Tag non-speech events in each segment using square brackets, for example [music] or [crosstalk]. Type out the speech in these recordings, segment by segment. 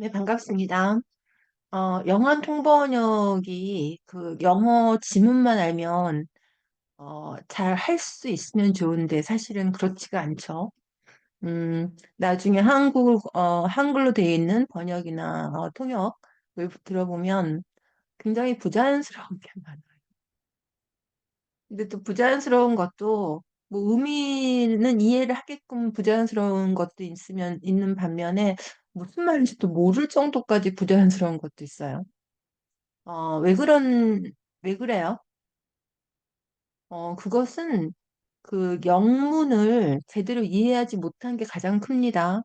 네, 반갑습니다. 어, 영어 통번역이 그 영어 지문만 알면 어, 잘 할 수 있으면 좋은데 사실은 그렇지가 않죠. 음, 나중에 한국, 어, 한글로 되어 있는 번역이나 어, 통역을 들어보면 굉장히 부자연스러운 게 [laughs] 많아요. 근데 또 부자연스러운 것도 뭐 의미는 이해를 하게끔 부자연스러운 것도 있으면 있는 반면에 무슨 말인지 또 모를 정도까지 부자연스러운 것도 있어요. 어, 왜 그런, 왜 그래요? 어, 그것은 그 영문을 제대로 이해하지 못한 게 가장 큽니다.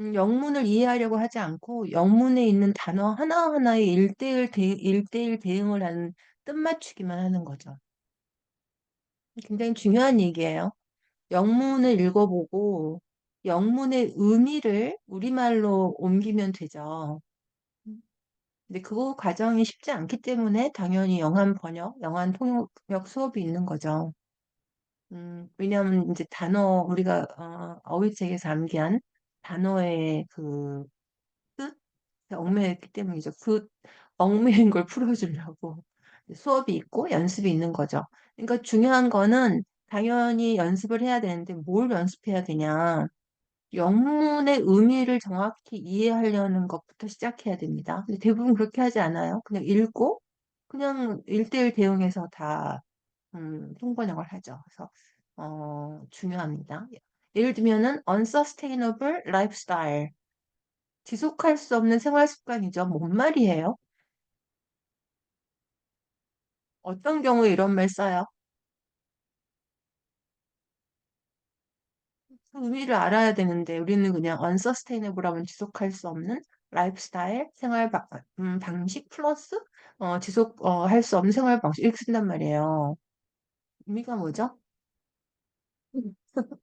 음, 영문을 이해하려고 하지 않고 영문에 있는 단어 하나하나에 일대일 대, 일대일 대응을 하는 뜻맞추기만 하는 거죠. 굉장히 중요한 얘기예요. 영문을 읽어보고 영문의 의미를 우리말로 옮기면 되죠. 근데 그거 과정이 쉽지 않기 때문에 당연히 영한 번역, 영한 통역 수업이 있는 거죠. 음, 왜냐하면 이제 단어, 우리가 어, 어휘책에서 암기한 단어의 그 뜻? 얽매였기 때문이죠. 그 얽매인 걸 풀어주려고 수업이 있고 연습이 있는 거죠. 그러니까 중요한 거는 당연히 연습을 해야 되는데 뭘 연습해야 되냐. 영문의 의미를 정확히 이해하려는 것부터 시작해야 됩니다. 근데 대부분 그렇게 하지 않아요. 그냥 읽고 그냥 일대일 대응해서 다 음, 통번역을 하죠. 그래서 어, 중요합니다. 예를 들면은 unsustainable lifestyle 지속할 수 없는 생활 습관이죠. 뭔 말이에요? 어떤 경우에 이런 말 써요? 그 의미를 알아야 되는데 우리는 그냥 unsustainable 하면 지속할 수 없는 라이프스타일, 생활 바, 음, 방식 플러스 어, 지속 어, 할수 없는 생활 방식 이렇게 쓴단 말이에요. 의미가 뭐죠? [laughs]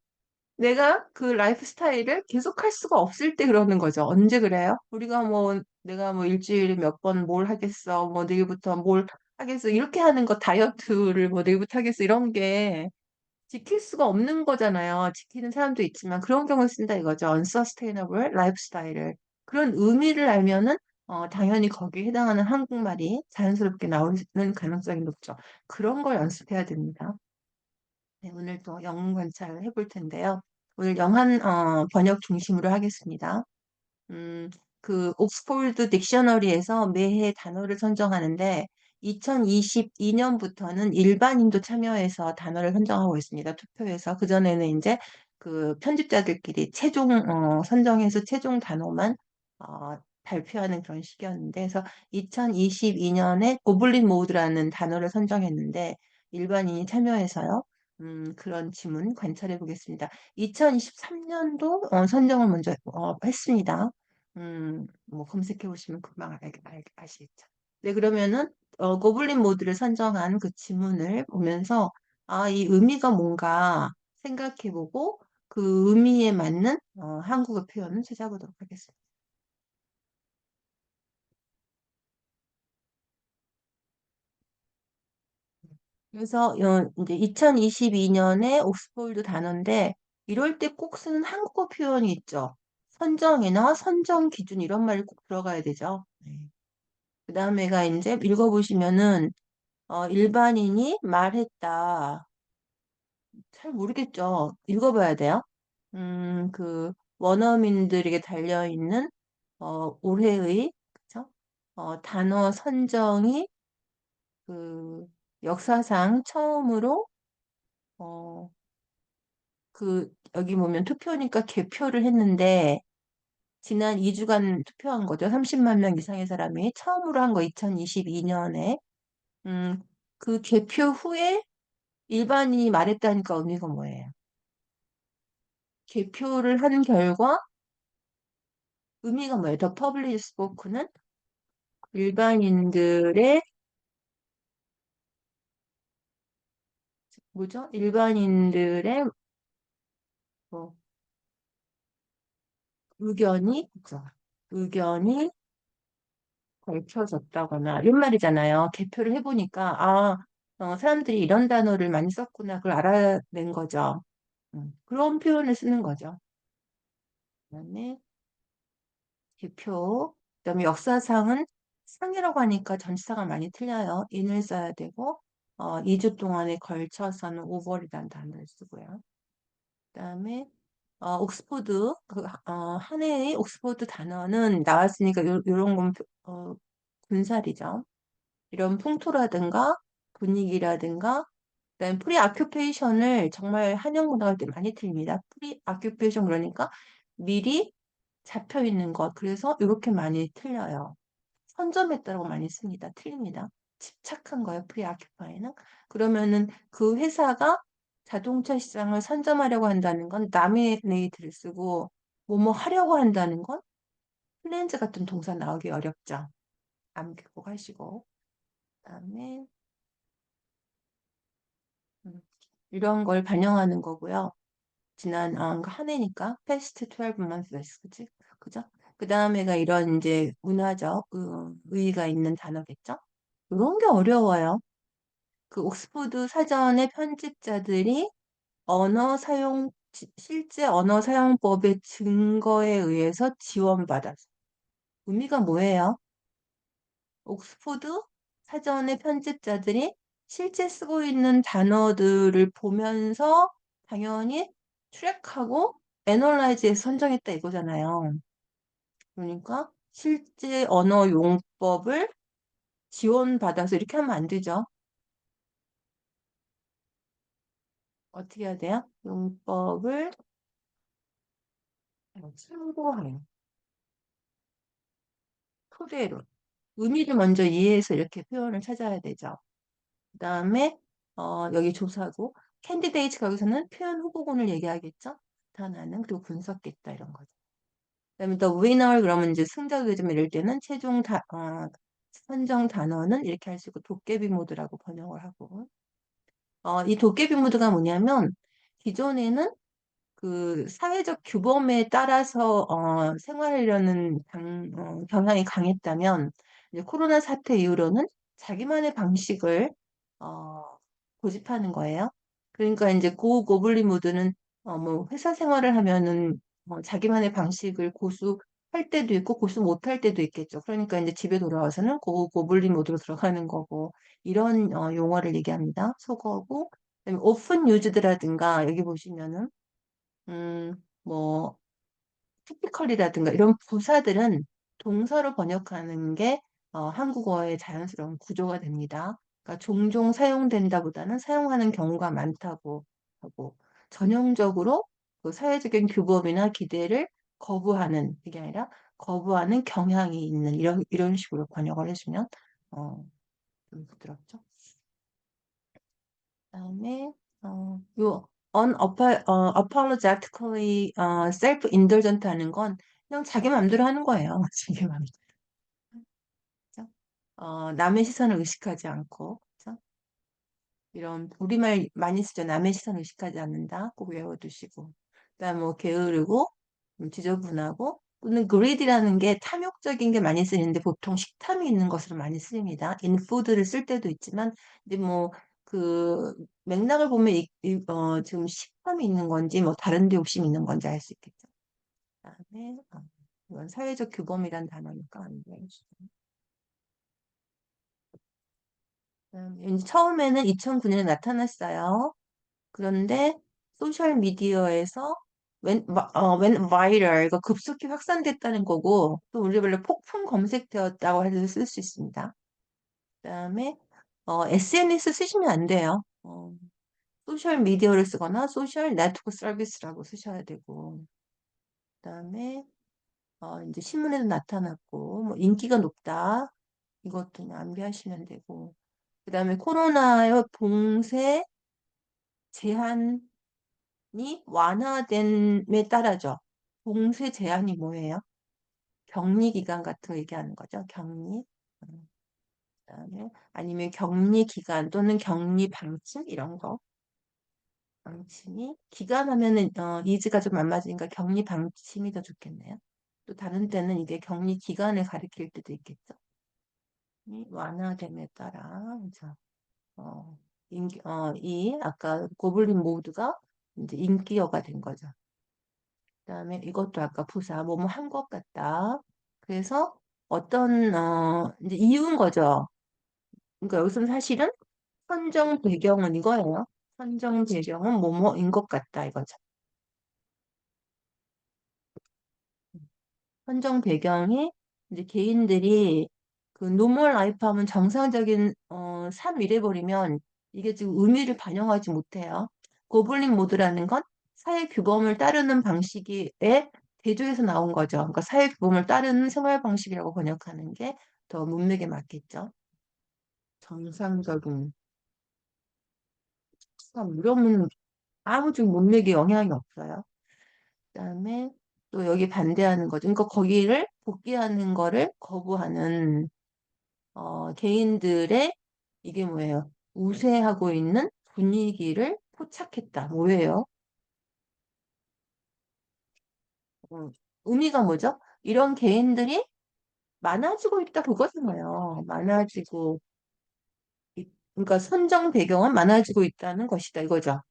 내가 그 라이프 스타일을 계속할 수가 없을 때 그러는 거죠. 언제 그래요? 우리가 뭐 내가 뭐 일주일에 몇 번 뭘 하겠어, 뭐 내일부터 뭘 하겠어 이렇게 하는 거 다이어트를 뭐 내일부터 하겠어 이런 게 지킬 수가 없는 거잖아요. 지키는 사람도 있지만 그런 경우를 쓴다 이거죠. unsustainable lifestyle을 그런 의미를 알면은 어, 당연히 거기에 해당하는 한국말이 자연스럽게 나오는 가능성이 높죠. 그런 걸 연습해야 됩니다. 네, 오늘 또 영문 관찰을 해볼 텐데요. 오늘 영한 어, 번역 중심으로 하겠습니다. 음, 그 옥스포드 딕셔너리에서 매해 단어를 선정하는데 2022년부터는 일반인도 참여해서 단어를 선정하고 있습니다. 투표해서 그전에는 이제 그 편집자들끼리 최종 어, 선정해서 최종 단어만 어, 발표하는 그런 시기였는데 그래서 2022년에 고블린 모드라는 단어를 선정했는데 일반인이 참여해서요. 음, 그런 지문 관찰해 보겠습니다. 2023년도 어, 선정을 먼저 어, 했습니다. 음, 뭐 검색해 보시면 금방 알, 알, 아시겠죠. 네, 그러면은 어, 고블린 모드를 선정한 그 지문을 보면서 아, 이 의미가 뭔가 생각해 보고 그 의미에 맞는 어, 한국어 표현을 찾아보도록 하겠습니다. 그래서 어, 이제 2022년에 옥스폴드 단어인데 이럴 때 꼭 쓰는 한국어 표현이 있죠. 선정이나 선정 기준 이런 말이 꼭 들어가야 되죠. 네. 그 다음에가 이제 읽어보시면은 어, 일반인이 말했다. 잘 모르겠죠. 읽어봐야 돼요. 음, 그 원어민들에게 달려있는 어, 올해의 그쵸? 어, 단어 선정이 그 역사상 처음으로 어, 그 여기 보면 투표니까 개표를 했는데 지난 2주간 투표한 거죠. 30만 명 이상의 사람이 처음으로 한 거 2022년에 음, 그 개표 후에 일반인이 말했다니까 의미가 뭐예요? 개표를 한 결과 의미가 뭐예요? 더 퍼블리시 스포크는 일반인들의 뭐죠? 일반인들의 뭐 의견이 그죠? 의견이 밝혀졌다거나 이런 말이잖아요. 개표를 해보니까 아 어, 사람들이 이런 단어를 많이 썼구나 그걸 알아낸 거죠. 음, 그런 표현을 쓰는 거죠. 그다음에 기표. 그다음에 역사상은 상이라고 하니까 전치사가 많이 틀려요. in을 써야 되고 어, 2주 동안에 걸쳐서는 over이라는 단어를 쓰고요. 그다음에 어, 옥스포드 그, 어, 한 해의 옥스포드 단어는 나왔으니까 요, 요런 건 어, 군살이죠. 이런 풍토라든가 분위기라든가 그다음에 프리 아큐페이션을 정말 한영문학할 때 많이 틀립니다. 프리 아큐페이션 그러니까 미리 잡혀 있는 것. 그래서 이렇게 많이 틀려요. 선점했다고 많이 씁니다. 틀립니다. 집착한 거예요. 프리 아큐파이는. 그러면은 그 회사가 자동차 시장을 선점하려고 한다는 건 나미네이트를 쓰고 뭐뭐 하려고 한다는 건 플랜즈 같은 동사 나오기 어렵죠. 암기꼭 하시고. 그다음에 음, 이런 걸 반영하는 거고요. 지난 어, 한 해니까 past 12 months 그치? 그죠? 그 다음에가 이런 이제 문화적 그 의의가 있는 단어겠죠? 이런 게 어려워요. 그 옥스포드 사전의 편집자들이 언어 사용 지- 실제 언어 사용법의 증거에 의해서 지원받아서 의미가 뭐예요? 옥스포드 사전의 편집자들이 실제 쓰고 있는 단어들을 보면서 당연히 트랙하고 애널라이즈해서 선정했다 이거잖아요. 그러니까 실제 언어 용법을 지원받아서 이렇게 하면 안 되죠. 어떻게 해야 돼요? 용법을 참고하여 토대로 의미를 먼저 이해해서 이렇게 표현을 찾아야 되죠. 그 다음에 어, 여기 조사고 캔디데이트 거기서는 표현 후보군을 얘기하겠죠. 나타나는 그리고 분석겠다 이런 거죠. 그다음에 the winner 그러면 이제 승자의점 이럴 때는 최종 다, 어, 선정 단어는 이렇게 할 수 있고 도깨비 모드라고 번역을 하고 어, 이 도깨비 모드가 뭐냐면 기존에는 그 사회적 규범에 따라서 어, 생활하려는 방- 어, 경향이 강했다면 이제 코로나 사태 이후로는 자기만의 방식을 어, 고집하는 거예요. 그러니까 이제 고 고블린 모드는 어, 뭐 회사 생활을 하면은 어, 자기만의 방식을 고수 할 때도 있고 고수 못 할 때도 있겠죠. 그러니까 이제 집에 돌아와서는 고 고블린 모드로 들어가는 거고 이런 어, 용어를 얘기합니다. 그다음에 오픈 유즈드라든가 여기 보시면은 음, 뭐, 티피컬이라든가 이런 부사들은 동사로 번역하는 게 어, 한국어의 자연스러운 구조가 됩니다. 그러니까 종종 사용된다보다는 사용하는 경우가 많다고 하고 전형적으로 그 사회적인 규범이나 기대를 거부하는 이게 아니라 거부하는 경향이 있는 이런 이런 식으로 번역을 해주면 어, 좀 부드럽죠. 그다음에 어, 요 unapologetically 어, self-indulgent 하는 건 그냥 자기 마음대로 하는 거예요. [laughs] 자기 마음대로. 그죠? 어, 남의 시선을 의식하지 않고 그죠? 이런 우리말 많이 쓰죠. 남의 시선을 의식하지 않는다. 꼭 외워두시고. 그다음 뭐 게으르고 음, 지저분하고 또는 greed이라는 게 탐욕적인 게 많이 쓰이는데 보통 식탐이 있는 것으로 많이 쓰입니다. in food를 쓸 때도 있지만 이제 뭐그 맥락을 보면 이, 이- 어, 지금 식탐이 있는 건지 뭐 다른 데 욕심이 있는 건지 알 수 있겠죠. 그다음에 어, 이건 사회적 규범이란 단어니까 안 이제 처음에는 2009년에 나타났어요. 그런데 소셜 미디어에서 웬, 마- 어, 웬 바이럴, 이거 급속히 확산됐다는 거고, 또 우리 말로 폭풍 검색되었다고 해서 쓸수 있습니다. 그 다음에 어, SNS 쓰시면 안 돼요. 어, 소셜 미디어를 쓰거나 소셜 네트워크 서비스라고 쓰셔야 되고, 그 다음에 어, 이제 신문에도 나타났고, 뭐 인기가 높다. 이것도 암기하시면 되고, 그 다음에 코로나의 봉쇄 제한 이 완화됨에 따라죠. 봉쇄 제한이 뭐예요? 격리 기간 같은 거 얘기하는 거죠. 격리. 음, 그다음에 아니면 격리 기간 또는 격리 방침 이런 거. 방침이 기간 하면은 어, 이즈가 좀 안 맞으니까 격리 방침이 더 좋겠네요. 또 다른 때는 이게 격리 기간을 가리킬 때도 있겠죠. 이 완화됨에 따라 자, 어, 인기, 어, 이 아까 고블린 모드가 이제 인기어가 된 거죠. 그 다음에 이것도 아까 부사 뭐뭐 한 것 같다. 그래서 어떤 어 이제 이유인 거죠. 그러니까 여기서는 사실은 선정 배경은 이거예요. 선정 배경은 뭐뭐인 것 같다 이거죠. 선정 배경이 이제 개인들이 그 노멀 라이프 하면 정상적인 어, 삶 이래 버리면 이게 지금 의미를 반영하지 못해요. 고블린 모드라는 건 사회 규범을 따르는 방식에 대조해서 나온 거죠. 그러니까 사회 규범을 따르는 생활 방식이라고 번역하는 게 더 문맥에 맞겠죠. 정상적인 참 이러면 아무 좀 문맥에 영향이 없어요. 그다음에 또 여기 반대하는 거죠. 그러니까 거기를 복귀하는 거를 거부하는 어, 개인들의 이게 뭐예요? 우세하고 있는 분위기를 포착했다. 뭐예요? 음, 의미가 뭐죠? 이런 개인들이 많아지고 있다 그거잖아요. 많아지고 있- 그러니까 선정 배경은 많아지고 있다는 것이다 이거죠.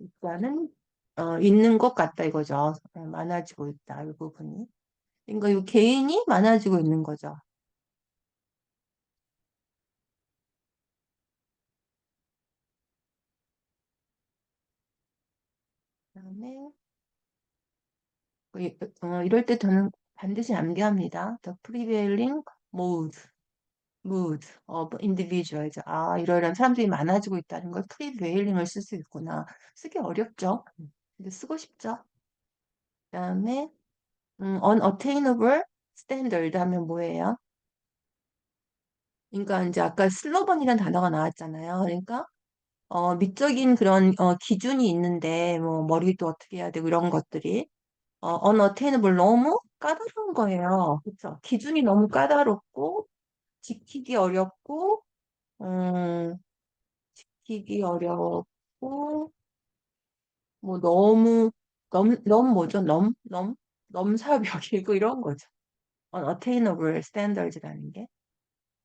있다는 어, 있는 것 같다 이거죠. 어, 많아지고 있다 이 부분이. 그러니까 이 개인이 많아지고 있는 거죠. 그 다음에 어, 이- 어, 이럴 때 저는 반드시 암기합니다. The prevailing mode, mood of individuals. 아, 이러이러한 사람들이 많아지고 있다는 걸 prevailing을 쓸 수 있구나. 쓰기 어렵죠? 근데 쓰고 싶죠? 그 다음에 음, unattainable standard 하면 뭐예요? 그러니까 이제 아까 슬로건이라는 단어가 나왔잖아요. 그러니까 어, 미적인 그런 어, 기준이 있는데 뭐 머리도 어떻게 해야 되고 이런 것들이 어, unattainable 너무 까다로운 거예요. 그렇죠? 기준이 너무 까다롭고 지키기 어렵고 음, 지키기 어렵고 뭐 너무 넘, 넘 뭐죠? 넘, 넘, 넘사벽이고 이런 거죠. unattainable standards라는 게.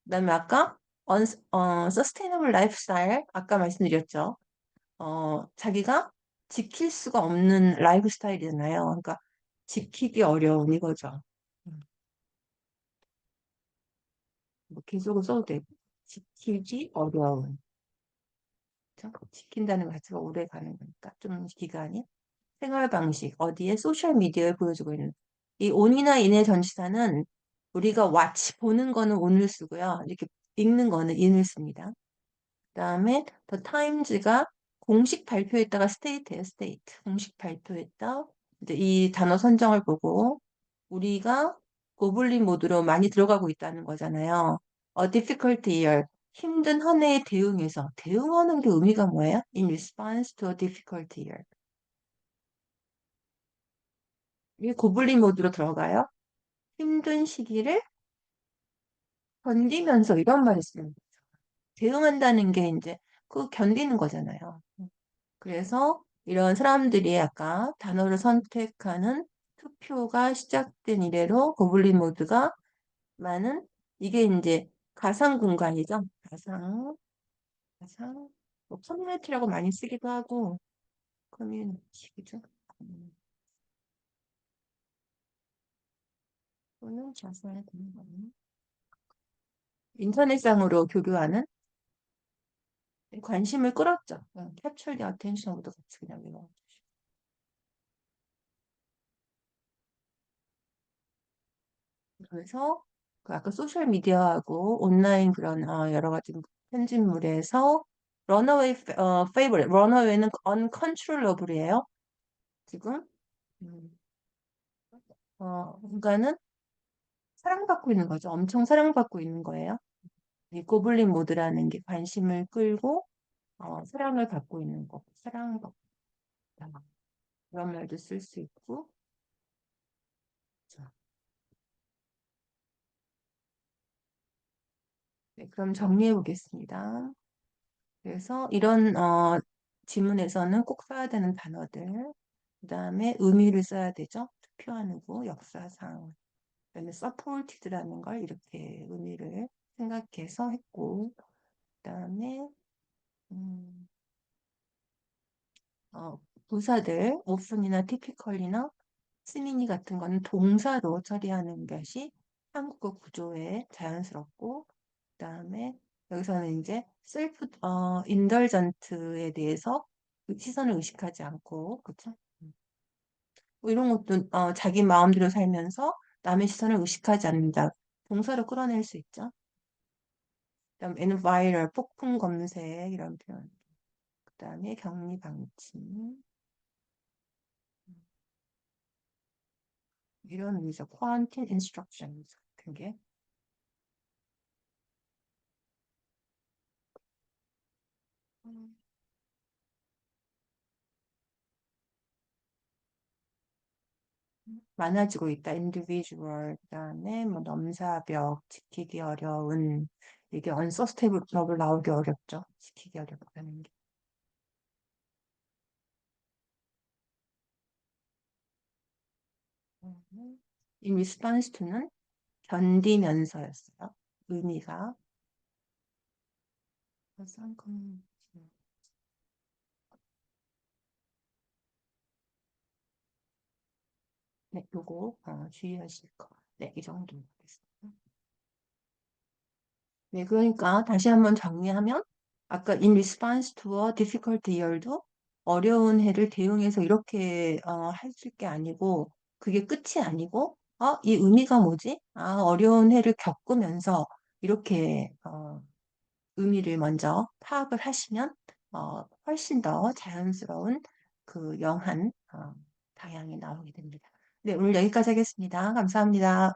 그다음에 아까 un, 어, sustainable lifestyle 아까 말씀드렸죠. 어, 자기가 지킬 수가 없는 라이프 스타일이잖아요. 그러니까 지키기 어려운 이거죠. 음, 뭐 계속은 써도 되고 지키기 어려운. 지킨다는 것 자체가 오래 가는 거니까 좀 기간이 생활 방식 어디에 소셜 미디어에 보여주고 있는 이 on이나 in의 전치사는 우리가 watch 보는 거는 on을 쓰고요. 이렇게 읽는 거는 in을 씁니다. 그 다음에 the times가 공식 발표했다가 state예요, state. 공식 발표했다. 이제 이 단어 선정을 보고 우리가 고블린 모드로 많이 들어가고 있다는 거잖아요. A difficult year. 힘든 한 해에 대응해서 대응하는 게 의미가 뭐예요? In response to a difficult year. 이게 고블린 모드로 들어가요. 힘든 시기를 견디면서 이런 거죠. 대응한다는 게 이제 그 견디는 거잖아요. 그래서 이런 사람들이 아까 단어를 선택하는 투표가 시작된 이래로 고블린 모드가 많은 이게 이제 가상 공간이죠. 가상, 가상, 뭐 커뮤니티라고 많이 쓰기도 하고 커뮤니티 그죠? 음, 또는 자산의 공간. 인터넷상으로 교류하는 관심을 끌었죠. 캡처 디 어텐션으로도 같이 그냥 이거. 그래서 그 아까 소셜 미디어하고 온라인 그런 어, 여러 가지 편집물에서 런어웨이 어, 페이버릿 런어웨이는 uncontrollable이에요. 지금 음, 어, 그러니까는 사랑받고 있는 거죠. 엄청 사랑받고 있는 거예요. 이 고블린 모드라는 게 관심을 끌고 어, 사랑을 받고 있는 거. 사랑받다. 그런 말도 쓸 수 있고. 자, 네, 그럼 정리해 보겠습니다. 그래서 이런 어, 지문에서는 꼭 써야 되는 단어들, 그 다음에 의미를 써야 되죠. 투표하는 거, 역사상, 그 다음에 supported라는 걸 이렇게 의미를 생각해서 했고, 그 다음에 음, 어, 부사들, often이나 typically나 스미니 같은 거는 동사로 처리하는 것이 한국어 구조에 자연스럽고, 그 다음에 여기서는 이제 셀프 어 인덜전트에 대해서 그 시선을 의식하지 않고? 음. 뭐 이런 것도 어 자기 마음대로 살면서 남의 시선을 의식하지 않는다. 동사로 끌어낼 수 있죠. 그다음 environment 폭풍 검색 이런 표현. 그 다음에 격리 방침 이런 의미죠. quarantine instructions 같은 게. 음. 많아지고 있다. individual, 그 다음에 뭐 넘사벽, 지키기 어려운, 이게 unsustainable 나오기 어렵죠. 지키기 어렵다는 게. 음. in response to는 견디면서였어요. 의미가. 네, 요거 어, 주의하실 거. 네, 이 정도 하겠습니다. 네, 그러니까 다시 한번 정리하면 아까 in response to a difficult year도 어려운 해를 대응해서 이렇게 어, 해줄 게 아니고 그게 끝이 아니고 어, 이 의미가 뭐지? 아, 어려운 해를 겪으면서 이렇게 어, 의미를 먼저 파악을 하시면 어, 훨씬 더 자연스러운 그 영한 어, 방향이 나오게 됩니다. 네, 오늘 여기까지 하겠습니다. 감사합니다.